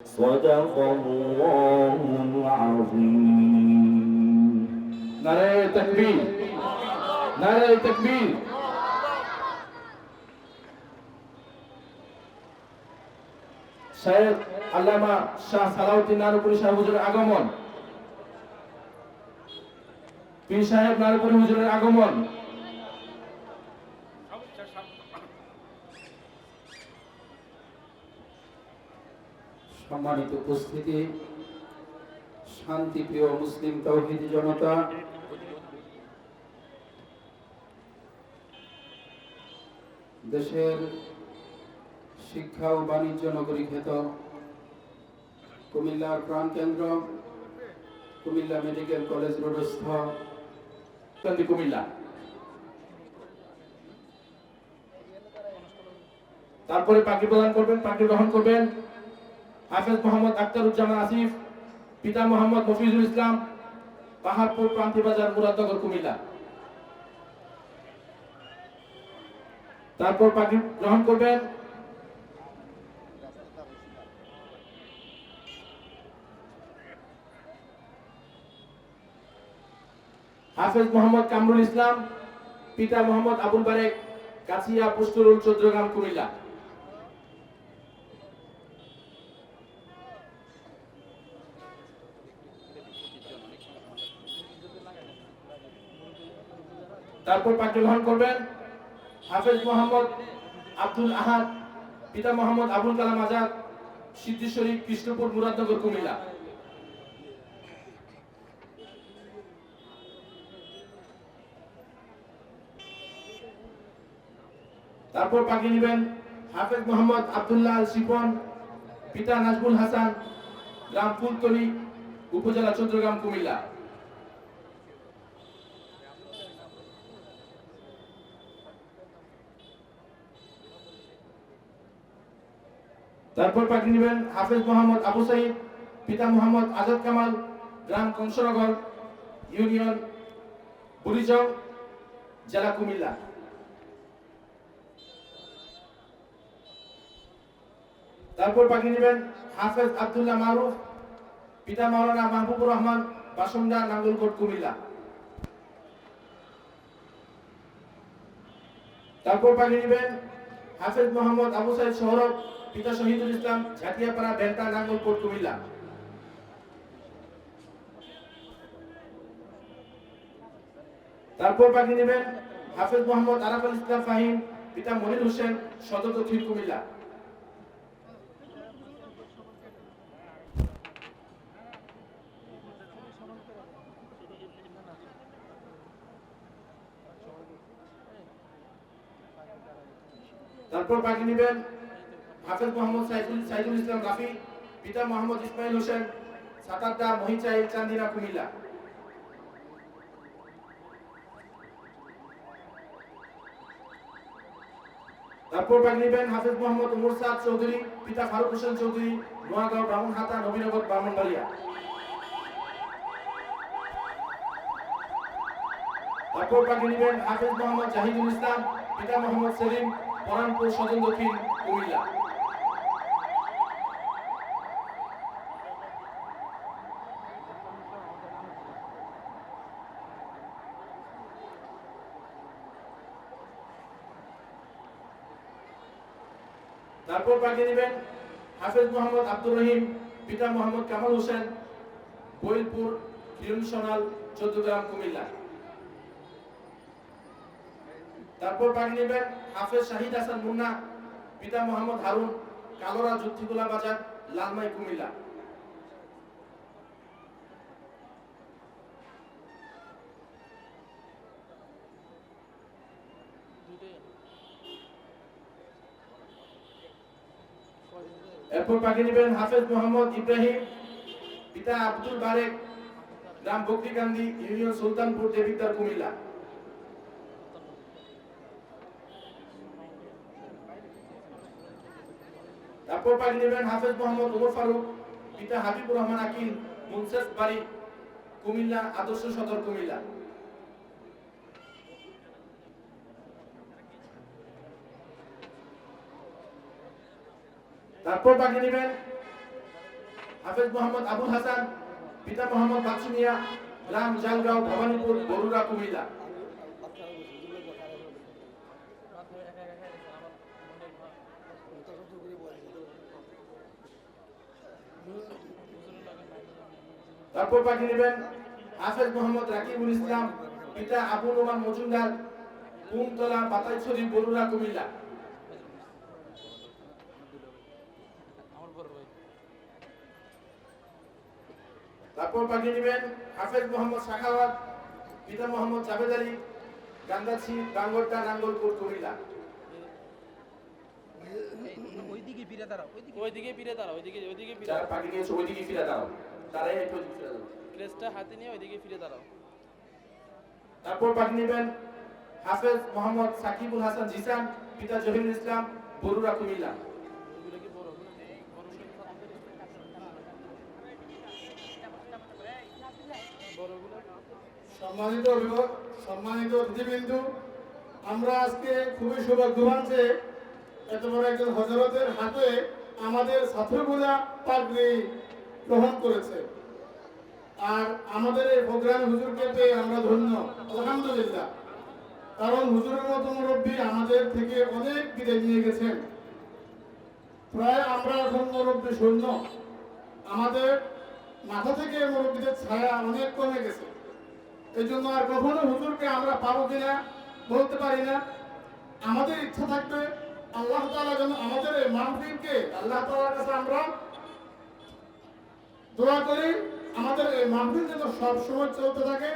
صدق الله العظيم নারায় তকবীর নারায় তকবীর শায়েখ আল্লামা শাহ সালাউদ্দিন নারপুরি সাহেব হুজুরের আগমন পীর সাহেব নারপুরি হুজুরের আগমন সম্মানিত উপস্থিতি শান্তিপ্রিয় মুসলিম তৌহিদ জনতা, দেশের শিক্ষা ও বাণিজ্য নগরী খ্যাত কুমিল্লার প্রাণকেন্দ্র, কুমিল্লা মেডিকেল কলেজ রোডস্থ কুমিল্লা। তারপরে পাখি প্রদান করবেন, পাখি গ্রহণ করবেন। হাফেজ মোহাম্মদ আখতারুজ্জামান আসিফ, পিতা মোহাম্মদ মফিজুল ইসলাম পাহাড়পুর প্রান্তি বাজার মুরাদনগর, কুমিল্লা। তারপর গ্রহণ করবেন। হাফেজ মোহাম্মদ কামরুল ইসলাম, পিতা মোহাম্মদ আবুল বারেক, কাছিয়া পুষ্টরুল চৌদ্রগ্রাম, কুমিল্লা। তারপর পাঠ্য গ্রহণ করবেন হাফেজ মোহাম্মদ আব্দুল আহাদ, পিতা মোহাম্মদ আবুল কালাম আজাদ সিদ্ধেশ্বরী কৃষ্ণপুর, মুরাদনগর, কুমিল্লা। তারপর পাখি নেবেন হাফেজ মোহাম্মদ আব্দুল্লাহ শিপন, পিতা নাজমুল হাসান, গ্রাম ফুলতলি, উপজেলা চৌদ্রগ্রাম কুমিল্লা। তারপর পাখি নেবেন হাফেজ মোহাম্মদ আবু সাইদ, পিতা মোহাম্মদ আজাদ কামাল, গ্রাম কংসনগর ইউনিয়ন বুড়িচং জেলা কুমিল্লা। তারপর পাখি নেবেন হাফেজ আব্দুল্লাহ মারুফ, পিতা মাওলানা মাহবুবুর রহমান বাসুন্দা নাঙ্গলকোট, কুমিল্লা। তারপর পাখি নেবেন হাফেজ মোহাম্মদ আবু সাইদ সৌরভ পিতা শহীদুল ইসলাম ঝাটিয়াপাড়া বেলটা নাঙ্গলকোট কুমিল্লা। তারপর পাখি নেবেন হাফেজ মোহাম্মদ আরাফাল ইসলাম ফাহিম, পিতা মনির হোসেন, সদর দক্ষিণ কুমিল্লা। তারপর বাকি নেবেন হাফেজ মোহাম্মদ সাইদুল সাইদুল ইসলাম রাফি, পিতা মোহাম্মদ ইসমাইল হোসেন সাতারদা মহিচাইল চান্দিনা কুমিল্লা। তারপর বাকি নেবেন হাফেজ মোহাম্মদ উমর সাদ চৌধুরী, পিতা ফারুক হোসেন চৌধুরী, নোয়াগাঁও ব্রাহ্মণহাটা নবীনগর ব্রাহ্মণবাড়িয়া। তারপর বাকি নেবেন হাফেজ মোহাম্মদ জাহিদুল ইসলাম, পিতা মোহাম্মদ সেলিম পরানপুর সদর দক্ষিণ কুমিল্লা। তারপর পাঠিয়ে নেবেন হাফেজ মোহাম্মদ আব্দুর রহিম, পিতা মোহাম্মদ কামাল হোসেন বৈলপুর কিরণ সোনাল চৌদ্দগ্রাম কুমিল্লা। তারপর পাঠিয়ে নেবেন হাফেজ শাহিদ হাসান মুন্না, পিতা মোহাম্মদ হারুন, কালোরা যুক্তিগুলা বাজার, লালমাই কুমিল্লা। এরপর পাখি নেবেন হাফেজ মোহাম্মদ ইব্রাহিম, পিতা আব্দুল বারেক গ্রাম বকরিকান্দি ইউনিয়ন সুলতানপুর দেবিদ্দার কুমিল্লা। তারপর পাখি নেবেন হাফেজ মোহাম্মদ ওমর ফারুক, পিতা হাবিবুর রহমান আকিল মুনসেস বাড়ি, কুমিল্লা, আদর্শ সদর কুমিল্লা। তারপর বাকি নেবেন হাফেজ মোহাম্মদ আবুল হাসান, পিতা মোহাম্মদ বাচ্চু মিয়া, গ্রাম জালগাঁও, ভবানীপুর, বরুড়া, কুমিল্লা। তারপর পাঠিয়ে নেবেন হাফেজ মোহাম্মদ রাকিবুল ইসলাম, পিতা আবুল রহমান মজুমদার, কুমতলা বাতাইছড়ি বরুড়া, কুমিল্লা। তারপর পাঠিয়ে নেবেন হাফেজ মোহাম্মদ শাখাওয়াত পিতা মোহাম্মদ জাভেদ আলী গান্দাছি গাঙ্গরটা নাঙ্গলপুর কুমিল্লা। ওইদিকে ফিরে দাঁড়াও ওইদিকে ফিরে দাঁড়াও ওইদিকে ওইদিকে ফিরে যারা পাঠিয়ে গিয়েছে ওইদিকে ফিরে দাও তারাই একটু ফিরে দাও ক্রেসটা হাতে নিয়ে ওইদিকে ফিরে দাঁড়াও। তারপর পাঠিয়ে নেবেন হাফেজ মোহাম্মদ সাকিবুল হাসান জিসান পিতা জহিরুল ইসলাম বরুড়া কুমিল্লা ওগুলো কি বড় ওগুলো বড়গুলো সম্মানিত অভিভাবক, সম্মানিত অতিথিবৃন্দু, আমরা আজকে খুবই সৌভাগ্যবান যে এত বড় একজন হজরতের হাতে আমাদের ছাত্রগুলা পাগড়ি গ্রহণ করেছে। আর আমাদের এই প্রোগ্রামে হুজুরকে পেয়ে আমরা ধন্য, আলহামদুলিল্লাহ। কারণ হুজুরের মতো মুরব্বী আমাদের থেকে অনেক বিদায় নিয়ে গেছেন। প্রায় আমরা এখন মুরব্বী শূন্য। আমাদের মাথা থেকে মুরব্বীদের ছায়া অনেক কমে গেছে। এই জন্য আর কখনো হুজুরকে আমরা পাবো কিনা বলতে পারি না। আমাদের ইচ্ছা থাকবে আল্লাহ তাআলা যেন আমাদের এই মাহফিলকে আল্লাহ তাআলার কাছে আমরা দোয়া করি, আমাদের এই মাহফিল যেন সব সময় চলতে থাকে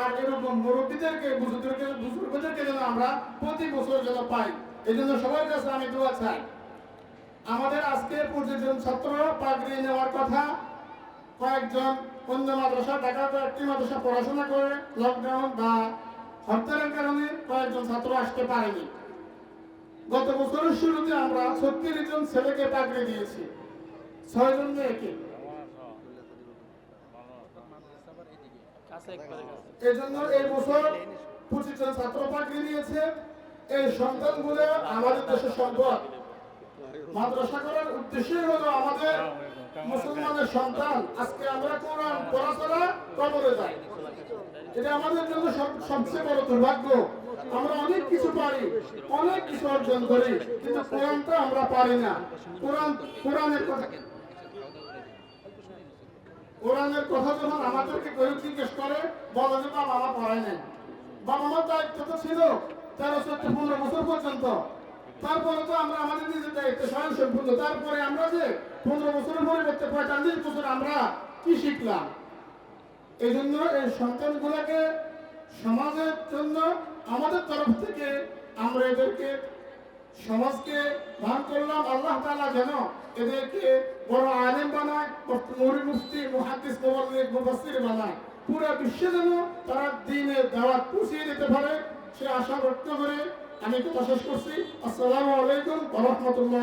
আর এরকম মুরব্বীদেরকে, বুজুর্গদেরকে বুজুর্গদেরকে যেন আমরা প্রতি বছর যেন পাই। এই জন্য সবার কাছে আমি দোয়া চাই। আমাদের আজকে পঁচিশজন ছাত্র পাগড়ি নেওয়ার কথা, কয়েকজন অন্য মাদ্রাসা ঢাকা একটি মাদ্রাসা পড়াশোনা করে লকডাউন বা হরতালের কারণে কয়েকজন ছাত্র আসতে পারেনি। গত বছরের শুরুতে আমরা ছত্রিশ জন ছেলেকে পাগড়ি দিয়েছি। ছয় জন মেয়েকে। কাছে এই বছর পঁচিশ জন ছাত্র পাগড়ি নিয়েছে এই সন্তানগুলো আমাদের দেশের সম্পদ। মাদ্রাসা করার উদ্দেশ্যই হলো আমাদের মুসলমানের সন্তান। আজকে আমরা কোরআন পড়াশোনা কবরে যাই। এটা আমাদের জন্য সবচেয়ে বড় দুর্ভাগ্য। আমরা অনেক কিছু পারি, অনেক কিছু অর্জন করি, কিন্তু কোরআনটা আমরা পারি না। কোরআন কোরআনের কথা কোরআনের কথা যখন আমাদেরকে কেউ জিজ্ঞেস করে, বলে যে বাবা মা পড়ায় নাই। বাবা মার দায়িত্ব তো ছিল তেরো, চোদ্দ, পনেরো বছর পর্যন্ত। তারপরে তো আমরা আমাদের তারপরে আমরা যে পনেরো বছরের পরিবর্তে পঁয়তাল্লিশ বছর আমরা কি শিখলাম? এই জন্য এই সন্তানগুলোকে সমাজের জন্য আমাদের তরফ থেকে আমরা এদেরকে সমাজকে দান করলাম। আল্লাহ তাআলা যেন এদেরকে বড় আলেম বানায় মুরি মুফতি, মুহাদ্দিস মুফাসসির বানায়। পুরো বিশ্বে যেন তারা দ্বীনের দাওয়াত পৌঁছিয়ে দিতে পারে, সে আশা ব্যক্ত করে আমি কথা শেষ করছি। আসসালামু আলাইকুম রহমতুল্লাহ